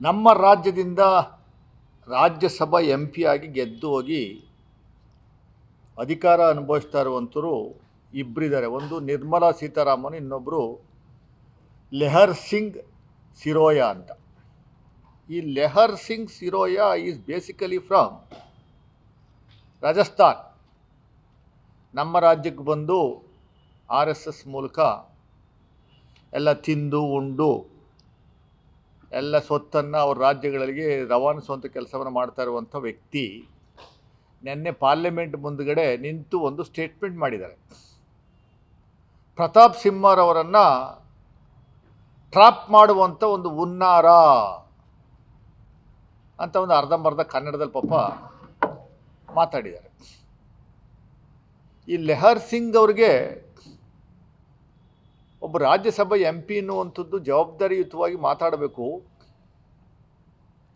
ನಮ್ಮ ರಾಜ್ಯದಿಂದ ರಾಜ್ಯಸಭಾ ಎಂ ಆಗಿ ಗೆದ್ದು ಹೋಗಿ ಅಧಿಕಾರ ಅನುಭವಿಸ್ತಾ ಇರುವಂಥರು ಇಬ್ಬರಿದ್ದಾರೆ ಒಂದು ನಿರ್ಮಲಾ ಸೀತಾರಾಮನ್ ಇನ್ನೊಬ್ಬರು ಲೆಹರ್ ಸಿಂಗ್ ಸಿರೋಯಾ ಅಂತ. ಈ Lehar Singh Siroya is basically from Rajasthan. ನಮ್ಮ ರಾಜ್ಯಕ್ಕೆ ಬಂದು ಆರ್ ಎಸ್ ಎಸ್ ಮೂಲಕ ಎಲ್ಲ ತಿಂದು ಉಂಡು ಎಲ್ಲ ಸ್ವತ್ತನ್ನು ಅವ್ರ ರಾಜ್ಯಗಳಿಗೆ ರವಾನಿಸುವಂಥ ಕೆಲಸವನ್ನು ಮಾಡ್ತಾ ಇರುವಂಥ ವ್ಯಕ್ತಿ ನಿನ್ನೆ ಪಾರ್ಲಿಮೆಂಟ್ ಮುಂದುಗಡೆ ನಿಂತು ಒಂದು ಸ್ಟೇಟ್ಮೆಂಟ್ ಮಾಡಿದ್ದಾರೆ. ಪ್ರತಾಪ್ ಸಿಂಹರವರನ್ನು ಟ್ರಾಪ್ ಮಾಡುವಂಥ ಒಂದು ಉನ್ನಾರ ಅಂತ ಒಂದು ಅರ್ಧಂಬರ್ಧ ಕನ್ನಡದಲ್ಲಿ ಪಾಪ ಮಾತಾಡಿದ್ದಾರೆ. ಈ ಲೆಹರ್ ಸಿಂಗ್ ಅವ್ರಿಗೆ ಒಬ್ಬ ರಾಜ್ಯಸಭೆ ಎಂ ಪಿ ಅನ್ನುವಂಥದ್ದು ಜವಾಬ್ದಾರಿಯುತವಾಗಿ ಮಾತಾಡಬೇಕು.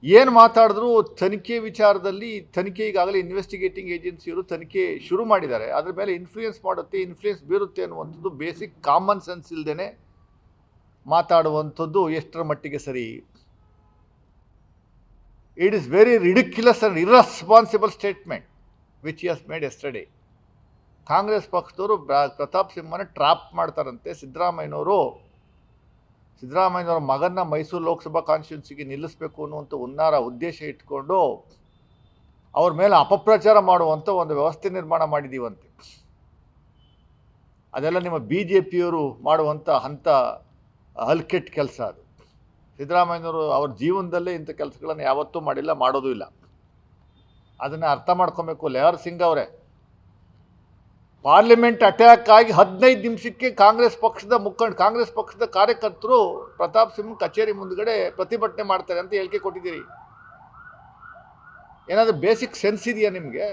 ಏನು ಮಾತಾಡಿದ್ರು ತನಿಖೆ ವಿಚಾರದಲ್ಲಿ, ತನಿಖೆ ಈಗಾಗಲೇ ಇನ್ವೆಸ್ಟಿಗೇಟಿಂಗ್ ಏಜೆನ್ಸಿಯವರು ತನಿಖೆ ಶುರು ಮಾಡಿದ್ದಾರೆ. ಅದರ ಮೇಲೆ ಇನ್ಫ್ಲೂಯೆನ್ಸ್ ಮಾಡುತ್ತೆ ಇನ್ಫ್ಲೂಯೆನ್ಸ್ ಬೀರುತ್ತೆ ಅನ್ನುವಂಥದ್ದು ಬೇಸಿಕ್ ಕಾಮನ್ ಸೆನ್ಸ್ ಇಲ್ಲದೇ ಮಾತಾಡುವಂಥದ್ದು ಎಷ್ಟರ ಮಟ್ಟಿಗೆ ಸರಿ. It is very ridiculous and irresponsible statement which has made yesterday Congress ಪಕ್ಷದವರು ಪ್ರತಾಪ್ ಸಿಂಹನ ಟ್ರಾಪ್ ಮಾಡ್ತಾರಂತೆ. ಸಿದ್ದರಾಮಯ್ಯನವರು, ಸಿದ್ದರಾಮಯ್ಯನವರ ಮಗನ ಮೈಸೂರು ಲೋಕಸಭಾ ಕಾನ್ಸ್ಟಿಟ್ಯೂನ್ಸಿಗೆ ನಿಲ್ಲಿಸಬೇಕು ಅನ್ನುವಂಥ ಹುನ್ನಾರ, ಉದ್ದೇಶ ಇಟ್ಕೊಂಡು ಅವ್ರ ಮೇಲೆ ಅಪಪ್ರಚಾರ ಮಾಡುವಂಥ ಒಂದು ವ್ಯವಸ್ಥೆ ನಿರ್ಮಾಣ ಮಾಡಿದ್ದೀವಂತೆ ಅದೆಲ್ಲ ನಿಮ್ಮ ಬಿ ಜೆ ಪಿಯವರು ಮಾಡುವಂಥ ಹಂತ, ಹಲ್ಕೆಟ್ ಕೆಲಸ ಅದು. ಸಿದ್ದರಾಮಯ್ಯನವರು ಅವ್ರ ಜೀವನದಲ್ಲೇ ಇಂಥ ಕೆಲಸಗಳನ್ನು ಯಾವತ್ತೂ ಮಾಡಿಲ್ಲ, ಮಾಡೋದೂ ಇಲ್ಲ. ಅದನ್ನು ಅರ್ಥ ಮಾಡ್ಕೊಬೇಕು. ಲೆಹರ್ ಸಿಂಗ್ ಅವರೇ ಪಾರ್ಲಿಮೆಂಟ್ ಅಟ್ಯಾಕ್ ಆಗಿ ಹದಿನೈದು ನಿಮಿಷಕ್ಕೆ ಕಾಂಗ್ರೆಸ್ ಪಕ್ಷದ ಮುಖಂಡ, ಕಾಂಗ್ರೆಸ್ ಪಕ್ಷದ ಕಾರ್ಯಕರ್ತರು ಪ್ರತಾಪ್ ಸಿಂಗ್ ಕಚೇರಿ ಮುಂದ್ಗಡೆ ಪ್ರತಿಭಟನೆ ಮಾಡ್ತಾರೆ ಅಂತ ಹೇಳಿಕೆ ಕೊಟ್ಟಿದ್ದೀರಿ. ಏನಾದರೂ ಬೇಸಿಕ್ ಸೆನ್ಸ್ ಇದೆಯಾ ನಿಮಗೆ?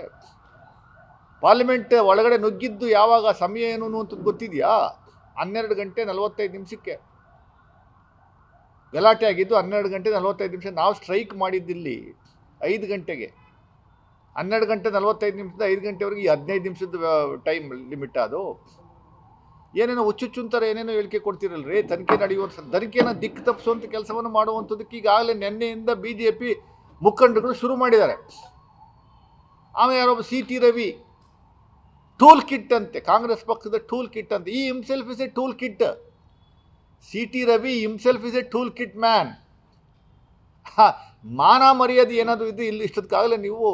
ಪಾರ್ಲಿಮೆಂಟ್ ಒಳಗಡೆ ನುಗ್ಗಿದ್ದು ಯಾವಾಗ? ಸಮಯ ಏನು ಅಂತ ಗೊತ್ತಿದೆಯಾ? ಹನ್ನೆರಡು ಗಂಟೆ ನಲವತ್ತೈದು ನಿಮಿಷಕ್ಕೆ. ಗಲಾಟೆ ಆಗಿದ್ದು ಹನ್ನೆರಡು ಗಂಟೆ ನಲವತ್ತೈದು ನಿಮಿಷ. ನಾವು ಸ್ಟ್ರೈಕ್ ಮಾಡಿದ್ದಿಲ್ಲಿ ಐದು ಗಂಟೆಗೆ. ಹನ್ನೆರಡು ಗಂಟೆ ನಲವತ್ತೈದು ನಿಮಿಷದ ಐದು ಗಂಟೆವರೆಗೆ ಈ ಹದಿನೈದು ನಿಮಿಷದ ಟೈಮ್ ಲಿಮಿಟ್ ಅದು. ಏನೇನೋ ಹುಚ್ಚುಚ್ಚುಂತಾರೆ ಏನೇನೋ ಹೇಳಿಕೆ ಕೊಡ್ತಿರಲ್ರಿ? ತನಿಖೆ ನಡೆಯುವಂಥ ತನಿಖೆನ ದಿಕ್ಕು ತಪ್ಪಿಸುವಂಥ ಕೆಲಸವನ್ನು ಮಾಡುವಂಥದ್ದಕ್ಕೆ ಈಗಾಗಲೇ ನಿನ್ನೆಯಿಂದ ಬಿ ಜೆ ಪಿ ಮುಖಂಡರುಗಳು ಶುರು ಮಾಡಿದ್ದಾರೆ. ಆಮೇಲೆ ಯಾರೊಬ್ಬ C T Ravi tool kit ಅಂತೆ, ಕಾಂಗ್ರೆಸ್ ಪಕ್ಷದ ಟೂಲ್ ಕಿಟ್ ಅಂತ. ಈ himself is a tool kit C T Ravi himself is a tool kit man ಮಾನ ಮರ್ಯಾದೆ ಏನಾದರೂ ಇದ್ದು ಇಲ್ಲಿ ಇಷ್ಟದಕ್ಕಾಗಲೇ ನೀವು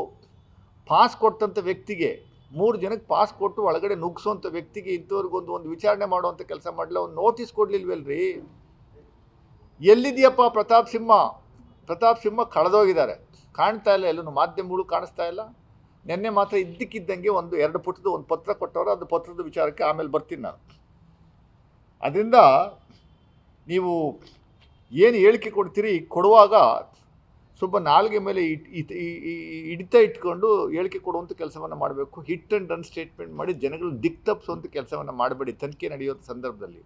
ಪಾಸ್ ಕೊಟ್ಟಂಥ ವ್ಯಕ್ತಿಗೆ, ಮೂರು ಜನಕ್ಕೆ ಪಾಸ್ ಕೊಟ್ಟು ಒಳಗಡೆ ನುಗ್ಗಿಸೋಂಥ ವ್ಯಕ್ತಿಗೆ ಇಂಥವ್ರಿಗೊಂದು ಒಂದು ವಿಚಾರಣೆ ಮಾಡುವಂಥ ಕೆಲಸ ಮಾಡಲಿಲ್ಲ ಅವ್ನು ನೋಟಿಸ್ ಕೊಡಲಿಲ್ವಲ್ರಿ ಎಲ್ಲಿದೆಯಪ್ಪ ಪ್ರತಾಪ್ ಸಿಂಹ? ಪ್ರತಾಪ್ ಸಿಂಹ ಕಳೆದೋಗಿದ್ದಾರೆ. ಕಾಣ್ತಾ ಇಲ್ಲ ಎಲ್ಲೂ ಮಾಧ್ಯಮಗಳು ಕಾಣಿಸ್ತಾ ಇಲ್ಲ. ನಿನ್ನೆ ಮಾತ್ರ ಇದ್ದಕ್ಕಿದ್ದಂಗೆ ಒಂದು ಎರಡು ಪುಟದ ಒಂದು ಪತ್ರ ಕೊಟ್ಟವರು, ಅದು ಪತ್ರದ ವಿಚಾರಕ್ಕೆ ಆಮೇಲೆ ಬರ್ತೀನಿ ನಾನು. ಅದರಿಂದ ನೀವು ಏನು ಹೇಳಿಕೆ ಕೊಡ್ತೀರಿ? ಕೊಡುವಾಗ ಸ್ವಲ್ಪ ನಾಲ್ಗೆ ಮೇಲೆ ಹಿಡಿತ ಇಟ್ಕೊಂಡು ಹೇಳಿಕೆ ಕೊಡುವಂಥ ಕೆಲಸವನ್ನು ಮಾಡಬೇಕು. ಹಿಟ್ ಆ್ಯಂಡ್ ರನ್ ಸ್ಟೇಟ್ಮೆಂಟ್ ಮಾಡಿ ಜನಗಳು ದಿಕ್ ತಪ್ಪಿಸುವಂಥ ಕೆಲಸವನ್ನು ಮಾಡಬೇಡಿ. ತನಿಖೆ ನಡೆಯುವಂಥ ಸಂದರ್ಭದಲ್ಲಿ.